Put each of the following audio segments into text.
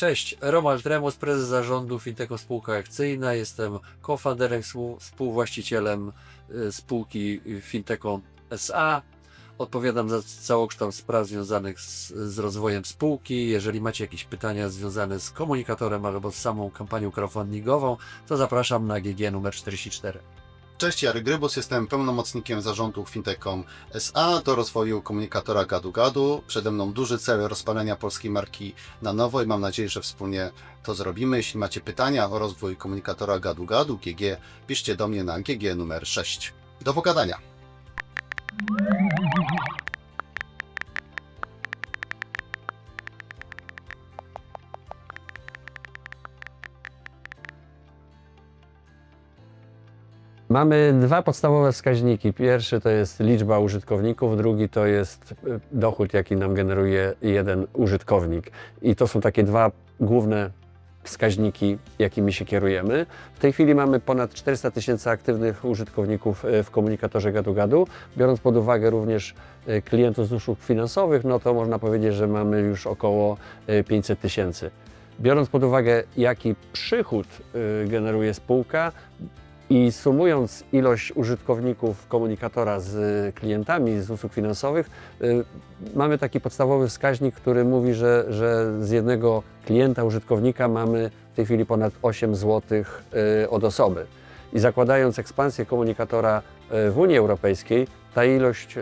Cześć, Romuald Remus, prezes zarządu Finteco Spółka Akcyjna. Jestem kofounderem, współ- współwłaścicielem y, spółki Finteco SA. Odpowiadam za całokształt spraw związanych z, z rozwojem spółki. Jeżeli macie jakieś pytania związane z komunikatorem albo z samą kampanią crowdfundingową, to zapraszam na GG numer 44. Cześć, Jarek Grybus, jestem pełnomocnikiem zarządu Fintecom SA do rozwoju komunikatora Gadu Gadu. Przede mną duży cel rozpalenia polskiej marki na nowo i mam nadzieję, że wspólnie to zrobimy. Jeśli macie pytania o rozwój komunikatora Gadu Gadu, GG, piszcie do mnie na GG numer 6. Do pogadania. Mamy dwa podstawowe wskaźniki. Pierwszy to jest liczba użytkowników, drugi to jest y, dochód, jaki nam generuje jeden użytkownik. I to są takie dwa główne wskaźniki, jakimi się kierujemy. W tej chwili mamy ponad 400 tysięcy aktywnych użytkowników y, w komunikatorze gadu-gadu. Biorąc pod uwagę również y, klientów z usług finansowych, no to można powiedzieć, że mamy już około y, 500 tysięcy. Biorąc pod uwagę, jaki przychód generuje spółka, i sumując ilość użytkowników komunikatora z y, klientami z usług finansowych, y, mamy taki podstawowy wskaźnik, który mówi, że, że z jednego klienta, użytkownika mamy w tej chwili ponad 8 zł y, od osoby. I zakładając ekspansję komunikatora w Unii Europejskiej, ta ilość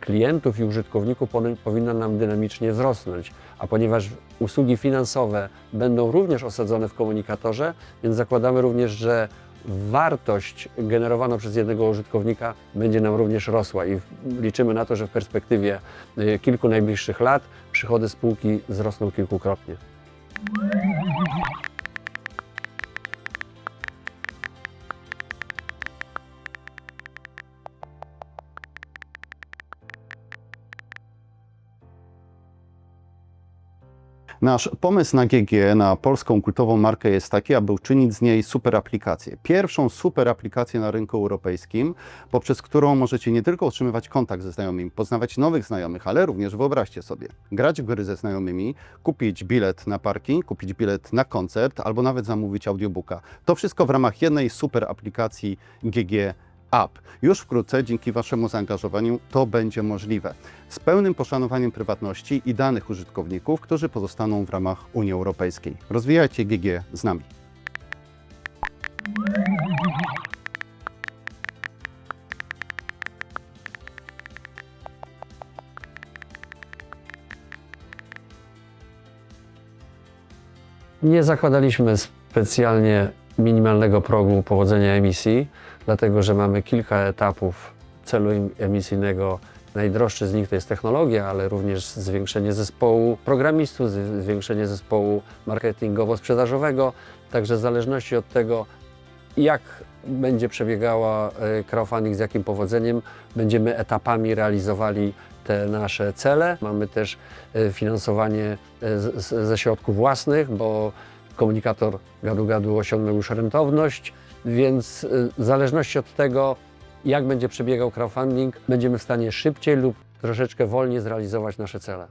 klientów i użytkowników powinna nam dynamicznie wzrosnąć. A ponieważ usługi finansowe będą również osadzone w komunikatorze, więc zakładamy również, że wartość generowana przez jednego użytkownika będzie nam również rosła i liczymy na to, że w perspektywie y, kilku najbliższych lat przychody spółki wzrosną kilkukrotnie. Nasz pomysł na GG, na polską kultową markę jest taki, aby uczynić z niej super aplikację. Pierwszą super aplikację na rynku europejskim, poprzez którą możecie nie tylko utrzymywać kontakt ze znajomymi, poznawać nowych znajomych, ale również wyobraźcie sobie, grać w gry ze znajomymi, kupić bilet na parking, kupić bilet na koncert albo nawet zamówić audiobooka. To wszystko w ramach jednej super aplikacji GG Już wkrótce, dzięki Waszemu zaangażowaniu, to będzie możliwe. Z pełnym poszanowaniem prywatności i danych użytkowników, którzy pozostaną w ramach Unii Europejskiej. Rozwijajcie GG z nami. Nie zakładaliśmy specjalnie minimalnego progu powodzenia emisji, dlatego że mamy kilka etapów celu em- emisyjnego. Najdroższy z nich to jest technologia, ale również zwiększenie zespołu programistów, zwiększenie zespołu marketingowo-sprzedażowego. Także w zależności od tego, jak będzie przebiegała e, crowdfunding, z jakim powodzeniem, będziemy etapami realizowali te nasze cele. Mamy też e, finansowanie e, ze środków własnych, bo komunikator gadu-gadu osiągnął już rentowność, więc e, w zależności od tego, jak będzie przebiegał crowdfunding, będziemy w stanie szybciej lub troszeczkę wolniej zrealizować nasze cele.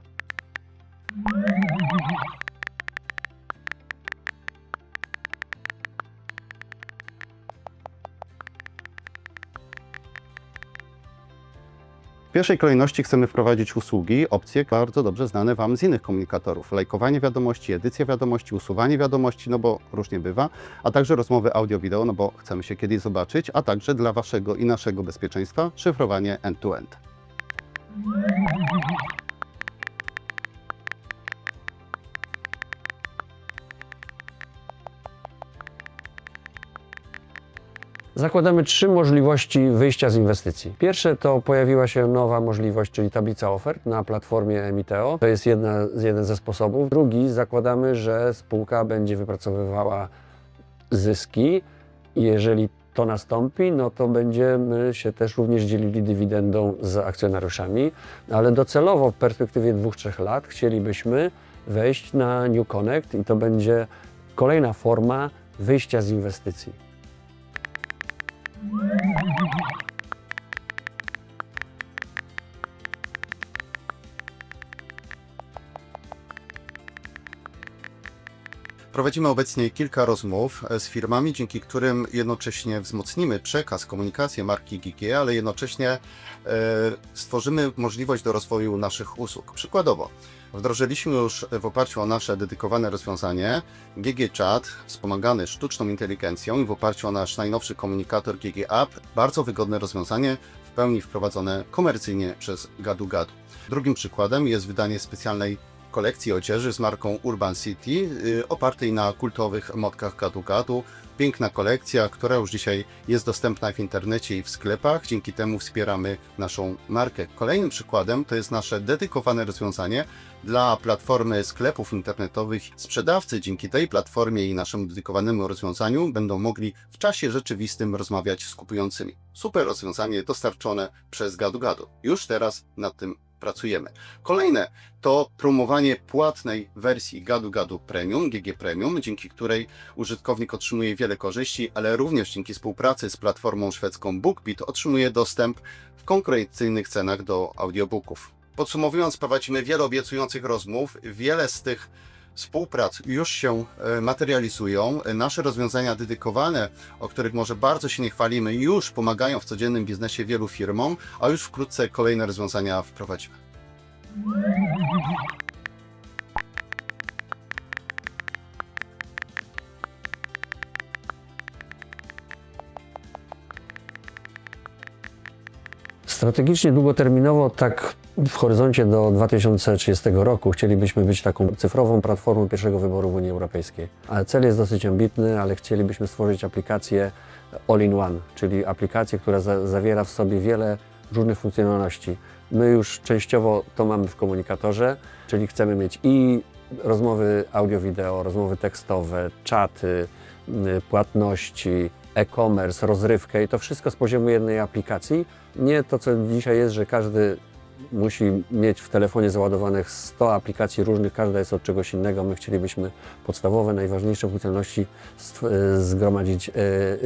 Pierwszej kolejności chcemy wprowadzić usługi, opcje bardzo dobrze znane Wam z innych komunikatorów. Lajkowanie wiadomości, edycja wiadomości, usuwanie wiadomości, no bo różnie bywa, a także rozmowy audio-wideo, no bo chcemy się kiedyś zobaczyć, a także dla Waszego i naszego bezpieczeństwa szyfrowanie end-to-end. Zakładamy trzy możliwości wyjścia z inwestycji. Pierwsze to pojawiła się nowa możliwość, czyli tablica ofert na platformie Emiteo. To jest jedna, jeden ze sposobów. Drugi, zakładamy, że spółka będzie wypracowywała zyski jeżeli to nastąpi, no to będziemy się też również dzielili dywidendą z akcjonariuszami, ale docelowo w perspektywie dwóch, trzech lat chcielibyśmy wejść na New Connect i to będzie kolejna forma wyjścia z inwestycji. Prowadzimy obecnie kilka rozmów e, z firmami, dzięki którym jednocześnie wzmocnimy przekaz, komunikację marki GG, ale jednocześnie e, stworzymy możliwość do rozwoju naszych usług. Przykładowo, wdrożyliśmy już w oparciu o nasze dedykowane rozwiązanie GG Chat, wspomagany sztuczną inteligencją i w oparciu o nasz najnowszy komunikator GG App, bardzo wygodne rozwiązanie, w pełni wprowadzone komercyjnie przez Gadu Gadu. Drugim przykładem jest wydanie specjalnej kolekcji odzieży z marką Urban City, y, opartej na kultowych motkach Gadu. Piękna kolekcja, która już dzisiaj jest dostępna w internecie i w sklepach. Dzięki temu wspieramy naszą markę. Kolejnym przykładem to jest nasze dedykowane rozwiązanie dla platformy sklepów internetowych. Sprzedawcy dzięki tej platformie i naszemu dedykowanemu rozwiązaniu będą mogli w czasie rzeczywistym rozmawiać z kupującymi. Super rozwiązanie dostarczone przez Gadu Gadu. Już teraz nad tym pracujemy. Kolejne to promowanie płatnej wersji Gadu Gadu Premium, GG Premium, dzięki której użytkownik otrzymuje wiele korzyści, ale również dzięki współpracy z platformą szwedzką BookBeat otrzymuje dostęp w konkurencyjnych cenach do audiobooków. Podsumowując, prowadzimy wiele obiecujących rozmów. Wiele z tych współprac już się e, materializują. Nasze rozwiązania dedykowane, o których może bardzo się nie chwalimy, już pomagają w codziennym biznesie wielu firmom, a już wkrótce kolejne rozwiązania wprowadzimy. Strategicznie, długoterminowo, tak w horyzoncie do 2030 roku chcielibyśmy być taką cyfrową platformą pierwszego wyboru w Unii Europejskiej. Cel jest dosyć ambitny, ale chcielibyśmy stworzyć aplikację all-in-one, czyli aplikację, która za zawiera w sobie wiele różnych funkcjonalności. My już częściowo to mamy w komunikatorze, czyli chcemy mieć i rozmowy audio-wideo, rozmowy tekstowe, czaty, y, płatności, e-commerce, rozrywkę i to wszystko z poziomu jednej aplikacji. Nie to, co dzisiaj jest, że każdy musi mieć w telefonie załadowanych 100 aplikacji różnych, każda jest od czegoś innego. My chcielibyśmy podstawowe, najważniejsze funkcjonalności e, zgromadzić e,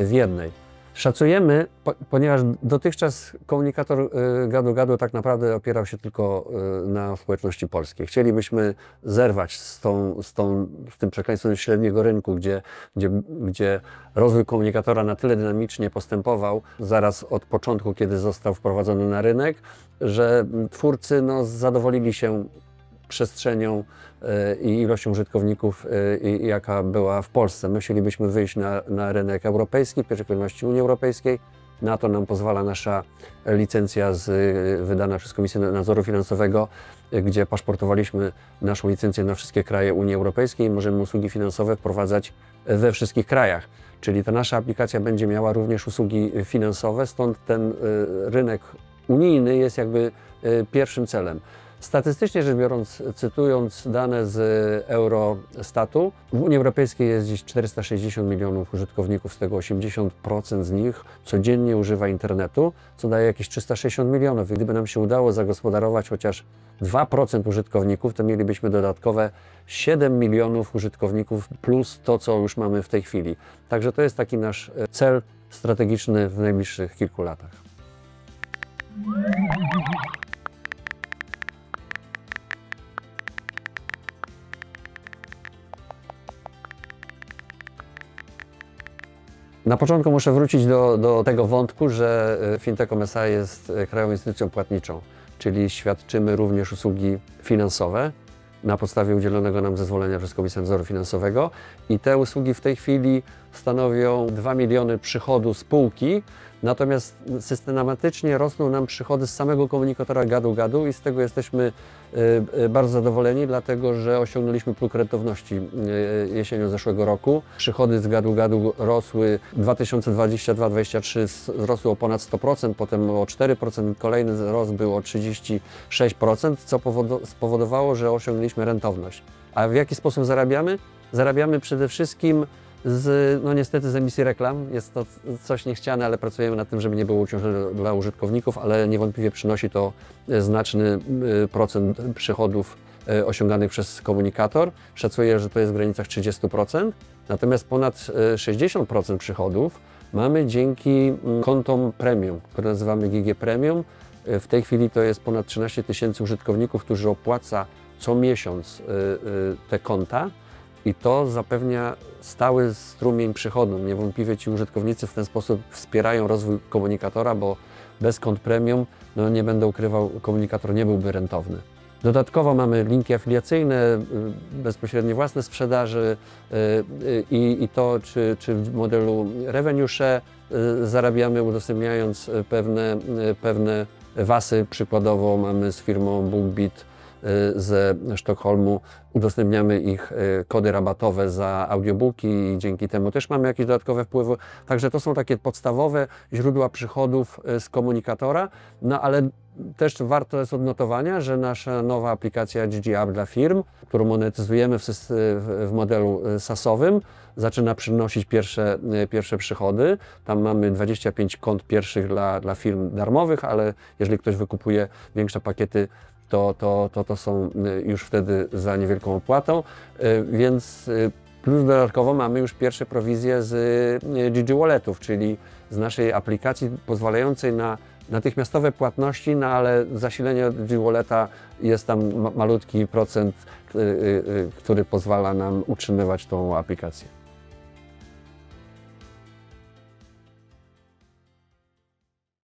w jednej. Szacujemy, po, ponieważ dotychczas komunikator e, Gadu Gadu tak naprawdę opierał się tylko e, na społeczności polskiej. Chcielibyśmy zerwać z, tą, z, tą, z tym przekleństwem średniego rynku, gdzie, gdzie, gdzie rozwój komunikatora na tyle dynamicznie postępował zaraz od początku, kiedy został wprowadzony na rynek, że twórcy no, zadowolili się przestrzenią e, i ilością użytkowników, e, jaka była w Polsce. My chcielibyśmy wyjść na, na rynek europejski, w pierwszej kolejności Unii Europejskiej. Na to nam pozwala nasza licencja z, wydana przez Komisję Nadzoru Finansowego, e, gdzie paszportowaliśmy naszą licencję na wszystkie kraje Unii Europejskiej i możemy usługi finansowe wprowadzać we wszystkich krajach. Czyli ta nasza aplikacja będzie miała również usługi finansowe, stąd ten rynek unijny jest jakby pierwszym celem. Statystycznie rzecz biorąc, cytując dane z Eurostatu, w Unii Europejskiej jest dziś 460 milionów użytkowników, z tego 80% z nich codziennie używa internetu, co daje jakieś 360 milionów. I gdyby nam się udało zagospodarować chociaż 2% użytkowników, to mielibyśmy dodatkowe 7 milionów użytkowników plus to, co już mamy w tej chwili. Także to jest taki nasz e, cel strategiczny w najbliższych kilku latach. Na początku muszę wrócić do, do tego wątku, że e, Fintech SA jest e, krajową instytucją płatniczą, czyli świadczymy również usługi finansowe na podstawie udzielonego nam zezwolenia przez Komisję Nadzoru Finansowego. I te usługi w tej chwili stanowią 2 miliony przychodu spółki, natomiast systematycznie rosną nam przychody z samego komunikatora Gadu Gadu i z tego jesteśmy e, e, bardzo zadowoleni, dlatego że osiągnęliśmy próg rentowności e, jesienią zeszłego roku. Przychody z Gadu Gadu rosły 2022-2023 wzrosły o ponad 100%, potem o 4%, kolejny wzrost był o 36%, co powodo- spowodowało, że osiągnęliśmy rentowność. A w jaki sposób zarabiamy? Zarabiamy przede wszystkim z, no niestety z emisji reklam. Jest to coś niechciane, ale pracujemy nad tym, żeby nie było uciążliwe dla użytkowników, ale niewątpliwie przynosi to e, znaczny e, procent przychodów e, osiąganych przez komunikator. Szacuję, że to jest w granicach 30%. Natomiast ponad e, 60% przychodów mamy dzięki kontom premium, które nazywamy GG Premium. W tej chwili to jest ponad 13 tysięcy użytkowników, którzy opłaca co miesiąc te konta I to zapewnia stały strumień przychodu. Niewątpliwie ci użytkownicy w ten sposób wspierają rozwój komunikatora, bo bez kont premium, no nie będę ukrywał, komunikator nie byłby rentowny. Dodatkowo mamy linki afiliacyjne, y, bezpośrednie własne sprzedaży y, y, i, i to, czy, czy w modelu revenue share zarabiamy udostępniając pewne, pewne wasy. Przykładowo mamy z firmą BookBeat ze Sztokholmu, udostępniamy ich y, kody rabatowe za audiobooki i dzięki temu też mamy jakieś dodatkowe wpływy. Także to są takie podstawowe źródła przychodów y, z komunikatora, no ale też warto jest odnotowania, że nasza nowa aplikacja GG App dla firm, którą monetyzujemy w, modelu y, SaaS-owym, zaczyna przynosić pierwsze, y, pierwsze przychody. Tam mamy 25 kont pierwszych dla, dla firm darmowych, ale jeżeli ktoś wykupuje większe pakiety, to, to, to, to są y, już wtedy za niewielką opłatą. Y, Więc y, plus dodatkowo mamy już pierwsze prowizje z GG Walletów, czyli z naszej aplikacji pozwalającej na natychmiastowe płatności, no ale zasilenie G-Walleta jest tam ma- malutki procent, który pozwala nam utrzymywać tą aplikację.